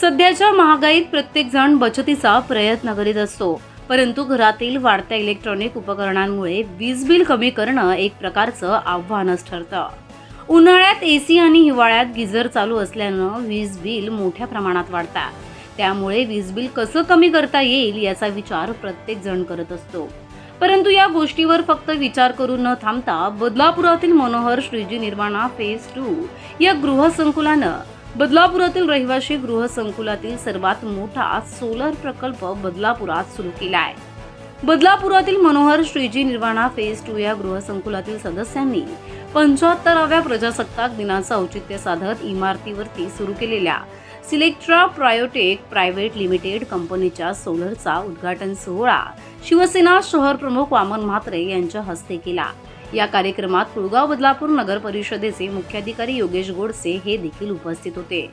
सध्याच्या महागाईत प्रत्येक जण बचतीचा प्रयत्न करीत असतो. परंतु घरातील वाढत्या इलेक्ट्रॉनिक उपकरणांमुळे वीज बिल कमी करणं एक प्रकारचं आव्हानच ठरतं. उन्हाळ्यात ए सी आणि हिवाळ्यात गिझर चालू असल्यानं वीज बिल मोठ्या प्रमाणात वाढतात. त्यामुळे वीज बिल कसं कमी करता येईल याचा विचार प्रत्येक जण करत असतो. परंतु या गोष्टीवर फक्त विचार करून न थांबता बदलापुरातील मनोहर श्रीजी निर्माणा फेज टू या गृहसंकुलानं बदलापुरातील रहिवासी गृहसंकुलातील सर्वात मोठा सोलर प्रकल्प बदलापुरात सुरू केला आहे बदलापुरातील मनोहर श्रीजी निर्वाणा फेज टू या गृहसंकुलातील सदस्यांनी पंच्याहत्तराव्या प्रजासत्ताक दिनाचं औचित्य साधत इमारतीवरती सुरू केलेल्या सिलेक्ट्रा प्रायोटेक प्रायव्हेट लिमिटेड कंपनीच्या सोलरचा उद्घाटन सोहळा शिवसेना शहर प्रमुख वामन म्हात्रे यांच्या हस्ते केला. या कार्यक्रमात कुळगाव बदलापूर नगर परिषदेचे मुख्याधिकारी योगेश गोडसे हे देखील उपस्थित होते.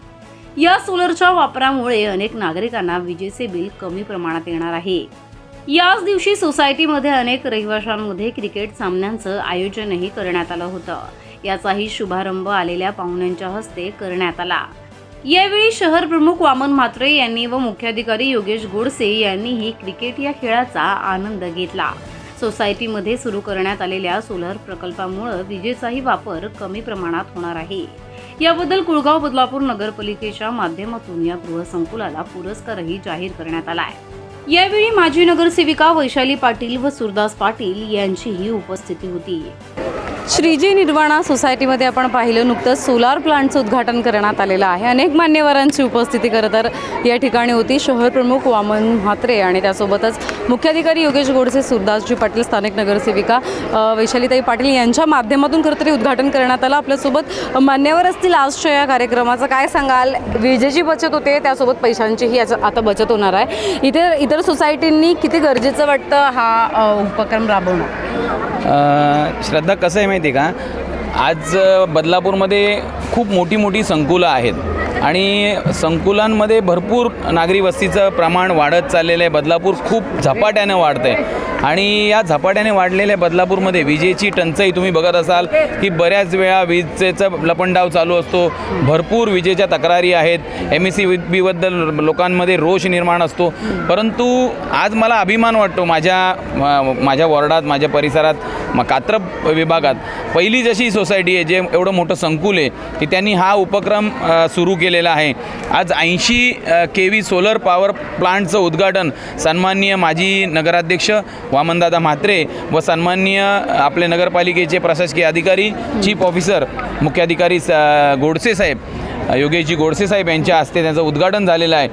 या सोलरच्या वापरामुळे अनेक नागरिकांना विजेचे बिल कमी प्रमाणात येणार आहे. याच दिवशी सोसायटीमध्ये अनेक रहिवाशांमध्ये क्रिकेट सामन्यांचं आयोजनही करण्यात आलं होतं. याचाही शुभारंभ आलेल्या पाहुण्यांच्या हस्ते करण्यात आला. यावेळी शहर प्रमुख वामन म्हात्रे यांनी व मुख्याधिकारी योगेश गोडसे यांनीही क्रिकेट या खेळाचा आनंद घेतला. सोसायटीमध्ये सुरू करण्यात आलेल्या सोलर प्रकल्पामुळं विजेचाही वापर कमी प्रमाणात होणार आहे. याबद्दल कुळगाव बदलापूर नगरपालिकेच्या माध्यमातून या गृहसंकुलाला पुरस्कारही जाहीर करण्यात आला आहे यावेळी माजी नगरसेविका वैशाली पाटील व सुरदास पाटील यांचीही उपस्थिती होती. श्रीजी निर्वाणा सोसायटीमध्ये आपण पाहिलं नुकतंच सोलार प्लांटचं उद्घाटन करण्यात आलेलं आहे. अनेक मान्यवरांची उपस्थिती खरं तर या ठिकाणी होती. शहर प्रमुख वामन म्हात्रे आणि त्यासोबतच मुख्याधिकारी योगेश गोडसे सुरदासजी पाटील स्थानिक नगरसेविका वैशालीताई पाटील यांच्या माध्यमातून खरं तरी उद्घाटन करण्यात आलं. आपल्यासोबत मान्यवर असतील आजच्या या कार्यक्रमाचं काय सांगाल? विजेची बचत होते त्यासोबत पैशांचीही याचं आता बचत होणार आहे. इतर इतर सोसायटींनी किती गरजेचं वाटतं हा उपक्रम राबवणं? श्रद्धा कसं आहे माहिती आहे का? आज बदलापूरमध्ये खूप मोठी मोठी संकुलं आहेत. आणि संकुलांमध्ये भरपूर नागरी वस्तीचं प्रमाण वाढत चाललेलं आहे. बदलापूर खूप झपाट्यानं वाढतं आहे आणि या झपाट्याने वाढलेल्या बदलापूरमध्ये विजेची टंचाई तुम्ही बघत असाल की बऱ्याच वेळा विजेचा लपंडाव चालू असतो. भरपूर विजेच्या तक्रारी आहेत. एम एस सी बीबद्दल लोकांमध्ये रोष निर्माण असतो. परंतु आज मला अभिमान वाटतो माझ्या माझ्या वॉर्डात माझ्या परिसरात म कात्रप विभागात पहिली जशी सोसायटी आहे जे एवढं मोठं संकुल आहे की त्यांनी हा उपक्रम सुरू केलेला आहे. आज ऐंशी के व्ही सोलर पॉवर प्लांटचं उद्घाटन सन्माननीय माजी नगराध्यक्ष वामनदादा म्हात्रे व सन्माननीय आपले नगरपालिकेचे प्रशासकीय अधिकारी चीफ ऑफिसर मुख्याधिकारी स गोडसे साहेब योगेशजी गोडसे साहेब यांच्या हस्ते त्यांचं उद्घाटन झालेलं आहे.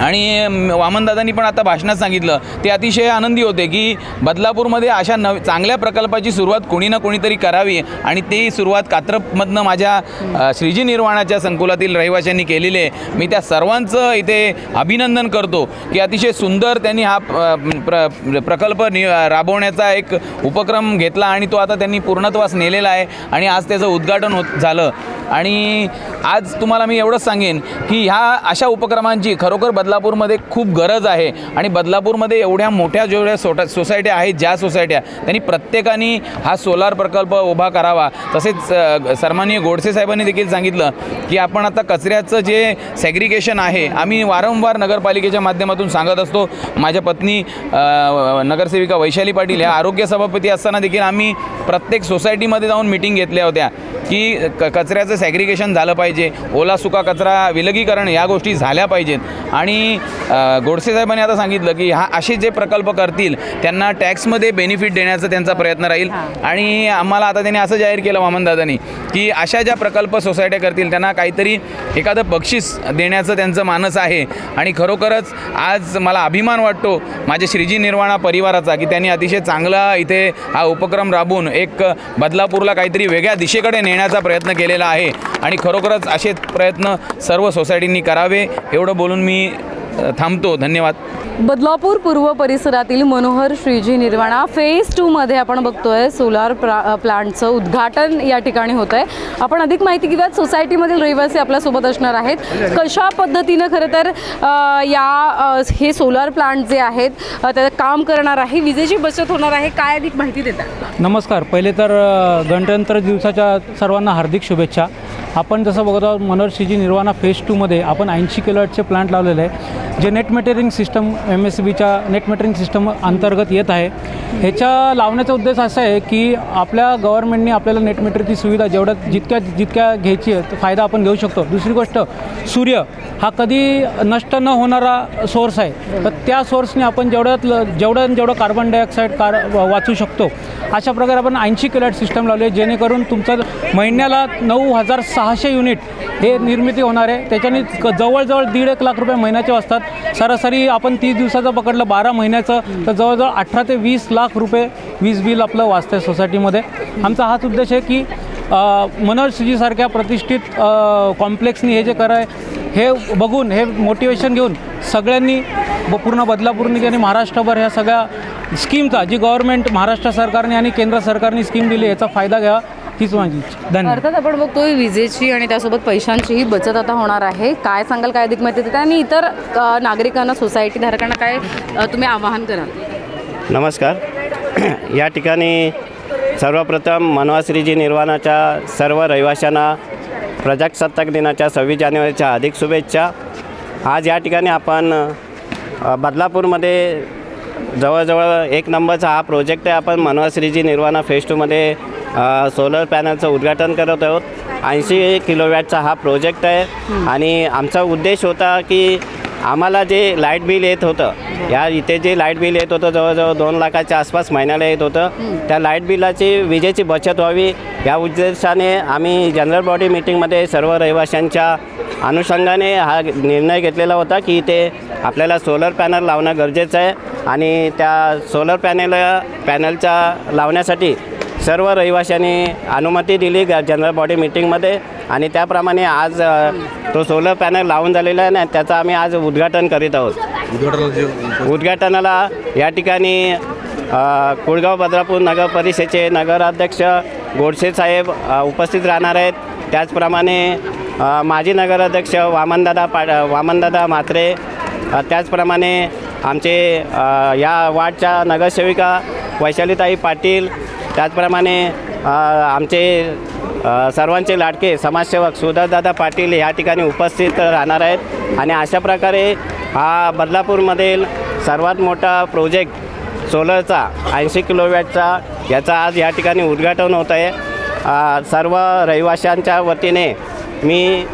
आणि वामनदादांनी पण आता भाषणात सांगितलं ते अतिशय आनंदी होते की बदलापूरमध्ये अशा नव चांगल्या प्रकल्पाची सुरुवात कोणी ना कोणीतरी करावी आणि ती सुरुवात कात्रपमधनं माझ्या श्रीजी निर्वाणाच्या संकुलातील रहिवाशांनी केलेली आहे. मी त्या सर्वांचं इथे अभिनंदन करतो की अतिशय सुंदर त्यांनी हा प्र प्रकल्प नि राबवण्याचा एक उपक्रम घेतला आणि तो आता त्यांनी पूर्णत्वास नेलेला आहे आणि आज त्याचं उद्घाटन होत झालं. आणि आज तुम्हाला मी एवढंच सांगेन की ह्या अशा उपक्रमांची खरोखर बदलापूरमध्ये खूप गरज आहे. आणि बदलापूरमध्ये एवढ्या मोठ्या जेवढ्या सोटा सोसायट्या आहेत ज्या सोसायट्या त्यांनी प्रत्येकाने हा सोलार प्रकल्प उभा करावा. तसेच अ, सन्माननीय गोडसे साहेबांनी देखील सांगितलं की आपण आता कचऱ्याचं जे सेग्रिगेशन आहे आम्ही वारंवार नगरपालिकेच्या माध्यमातून सांगत असतो. माझ्या पत्नी नगरसेविका वैशाली पाटील ह्या आरोग्य सभापती असताना देखील आम्ही प्रत्येक सोसायटीमध्ये जाऊन मिटिंग घेतल्या होत्या. की क कचऱ्याचं सॅग्रिगेशन झालं पाहिजे. ओला सुका कचरा विलगीकरण या गोष्टी झाल्या पाहिजेत. आणि गोडसे साहेबांनी आता सांगितलं की हा असे जे प्रकल्प करतील त्यांना टॅक्समध्ये बेनिफिट देण्याचा त्यांचा प्रयत्न राहील. आणि आम्हाला आता त्यांनी असं जाहीर केलं वामनदादांनी की अशा ज्या प्रकल्प सोसायट्या करतील त्यांना काहीतरी एखादं बक्षीस देण्याचं त्यांचं मानस आहे. आणि खरोखरच आज मला अभिमान वाटतो माझ्या श्रीजी निर्वाणा परिवाराचा की त्यांनी अतिशय चांगला इथे हा उपक्रम राबवून एक बदलापूरला काहीतरी वेगळ्या दिशेकडे नेण्याचा प्रयत्न केलेला आहे. आणि खरोखरच असे प्रयत्न सर्व सोसायटींनी करावे एवढं बोलून मी थांबतो. धन्यवाद. बदलापूर पूर्व परिसरातील मनोहर श्रीजी निर्वाणा फेज टूमध्ये आपण बघतोय सोलार प्रा प्लांटचं उद्घाटन या ठिकाणी होतं आहे आपण अधिक माहिती घेऊयात सोसायटीमधील रहिवासी आपल्यासोबत असणार आहेत. कशा पद्धतीनं खरं तर या हे सोलार प्लांट जे आहेत त्याचं काम करणार आहे विजेची बचत होणार आहे काय अधिक माहिती देतात नमस्कार. पहिले तर गणतंत्र दिवसाच्या सर्वांना हार्दिक शुभेच्छा. आपण जसं बघत आहोत मनोहर श्रीजी निर्वाणा फेज टूमध्ये आपण ऐंशी किलोवॅटचे प्लांट लावलेले आहे. जे net metering system M S बीच्या नेट मेटरिंग सिस्टम अंतर्गत येत आहे ह्याच्या लावण्याचा उद्देश असा आहे की आपल्या गव्हर्नमेंटने आपल्याला नेट मेटरीची सुविधा जेवढ्या जितक्या जितक्या घ्यायची आहे तो फायदा आपण घेऊ शकतो. दुसरी गोष्ट सूर्य हा कधी नष्ट न होणारा सोर्स आहे. तर त्या सोर्सने आपण जेवढ्यात जेवढं जेवढं कार्बन डायऑक्साईड कार वाचू शकतो अशा प्रकारे आपण ऐंशी किलोवॅट सिस्टम लावले जेणेकरून तुमचं महिन्याला नऊ हजार सहाशे युनिट हे निर्मिती होणार आहे. त्याच्याने क- जवळजवळ दीड एक लाख रुपये महिन्याचे असतात. सरासरी आपण तीस दिवसाचं पकडलं बारा महिन्याचं तर जवळजवळ अठरा ते वीस लाख रुपये वीज बिल आपलं वाचतं आहे सोसायटीमध्ये. आमचा हाच उद्देश आहे की अ, प्रतिष्ठित कॉम्प्लेक्सनी हे जे कराय हे बघून हे मोटिवेशन घेऊन सगळ्यांनी ब- पूर्ण बदलापूरनी आणि महाराष्ट्रभर ह्या सगळ्या स्कीमचा जी गव्हर्मेंट महाराष्ट्र सरकारने आणि केंद्र सरकारने स्कीम दिली याचा फायदा घ्यावा. हीच माझी इच्छा. धन्यवाद. अर्थात आपण बघतोय विजेची आणि त्यासोबत पैशांचीही बचत आता होणार आहे. काय सांगाल काय अधिक माहिती देता आणि इतर अ, नागरिकांना सोसायटी धारकांना काय अ, तुम्ही आवाहन कराल? नमस्कार. या ठिकाणी सर्वप्रथम मनवाश्रीजी निर्वाणाच्या सर्व रहिवाशांना प्रजासत्ताक दिनाच्या सव्वीस जानेवारीच्या अधिक शुभेच्छा. आज या ठिकाणी आपण अ, बदलापूरमध्ये जवळजवळ एक नंबरचा हा प्रोजेक्ट आहे. आपण मनवाश्रीजी निर्वाणा फेज टूमध्ये सोलर पॅनलचं उद्घाटन करत आहोत. ऐंशी किलोवॅटचा हा प्रोजेक्ट आहे. आणि आमचा उद्देश होता की आम्हाला जे लाइट बिल येत होतं या इथे जे लाइट बिल येत होतं जवळजवळ दोन लाखाच्या आसपास महिन्याला येत होतं त्या लाइट बिलाची विजेची बचत व्हावी या उद्देशाने आम्ही जनरल बॉडी मीटिंगमध्ये सर्व रहिवाशांच्या अनुषंगाने हा निर्णय घेतलेला होता की इथे आपल्याला सोलर पॅनल लावणं गरजेचं आहे. आणि त्या सोलर पॅनल पॅनलच्या लावण्यासाठी सर्व रहिवाशांनी अनुमती दिली ग- जनरल बॉडी मीटिंगमध्ये आणि त्याप्रमाणे आज तो सोलर पॅनल लावून झालेला आहे ना त्याचं आम्ही आज उद्घाटन करीत आहोत. उद्घाटनाला या ठिकाणी कुळगाव बद्रापूर नगर परिषदेचे नगराध्यक्ष गोडसे साहेब उपस्थित राहणार आहेत. त्याचप्रमाणे माजी नगराध्यक्ष वामनदादा पा वामनदादा म्हात्रे त्याचप्रमाणे आमचे या वार्डच्या नगरसेविका वैशालीताई पाटील त्याचप्रमाणे आमचे सर्वांचे लाडके समाजसेवक सुधादादा पाटील या ठिकाणी उपस्थित राहणार आहेत. आणि अशा प्रकारे हा बदलापूरमधील सर्वात मोठा प्रोजेक्ट सोलरचा ऐंशी किलोवॅटचा याचा आज या ठिकाणी उद्घाटन होत आहे. सर्व रहिवाशांच्या वतीने मी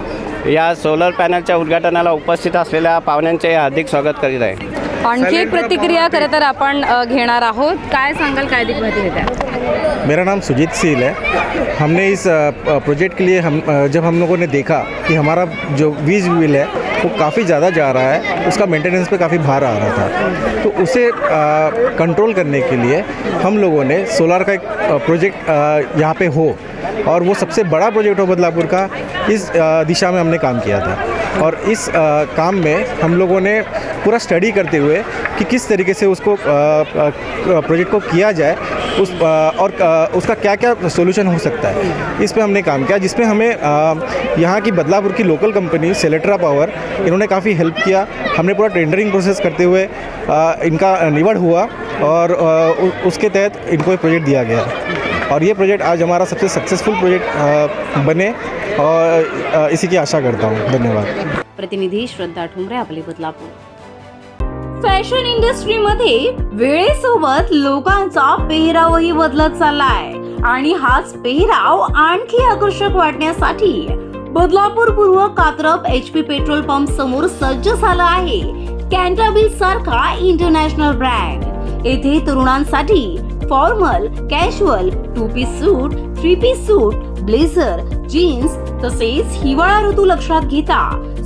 या सोलर पॅनलच्या उद्घाटनाला उपस्थित असलेल्या पाहुण्यांचे हार्दिक स्वागत करीत आहे. आणखी एक प्रतिक्रिया खरं तर आपण घेणार आहोत. काय सांगाल काय देता मेरा नाम सुजीत सील है। हमने इस प्रोजेक्ट के लिए हम जब हम लोगों ने देखा कि हमारा जो वीज बिल है वो काफ़ी ज़्यादा जा रहा है उसका मेंटेनेंस पे काफ़ी भार आ रहा था। तो उसे कंट्रोल करने के लिए हम लोगों ने सोलार का एक प्रोजेक्ट यहाँ पे हो और वो सबसे बड़ा प्रोजेक्ट हो बदलापुर का इस दिशा में हमने काम किया था। और इस अ, काम में हम लोगों ने पूरा स्टडी करते हुए कि किस तरीके से उसको प्रोजेक्ट को किया जाए उस और उसका क्या क्या सोल्यूशन हो सकता है? इस पर हमने काम किया जिसमें हमें यहाँ की बदलापुर की लोकल कंपनी सेलेट्रा पावर इन्होंने काफ़ी हेल्प किया। हमने पूरा टेंडरिंग प्रोसेस करते हुए इनका निवड़ हुआ और उसके तहत इनको एक प्रोजेक्ट दिया गया। और ये प्रोजेक्ट आज हमारा सबसे सक्सेसफुल प्रोजेक्ट बने और इसी की आशा करता हूँ। धन्यवाद। प्रतिनिधि श्रद्धा ठुमरे आपले बदलापूर। फॅशन इंडस्ट्रीमध्ये वेळेसोबत लोकांचा पेहरावही बदलत चाललाय. आणि हाच पेहराव आणखी आकर्षक वाटण्यासाठी बदलापूर पूर्व Katrap H P petrol pump समोर सज्ज झाला आहे. कॅन्टाबिल सारखा इंटरनॅशनल ब्रँड येथे तरुणांसाठी formal casual two piece suit three piece suit blazer jeans तसेच हिवाळा ऋतू लक्षात घेता.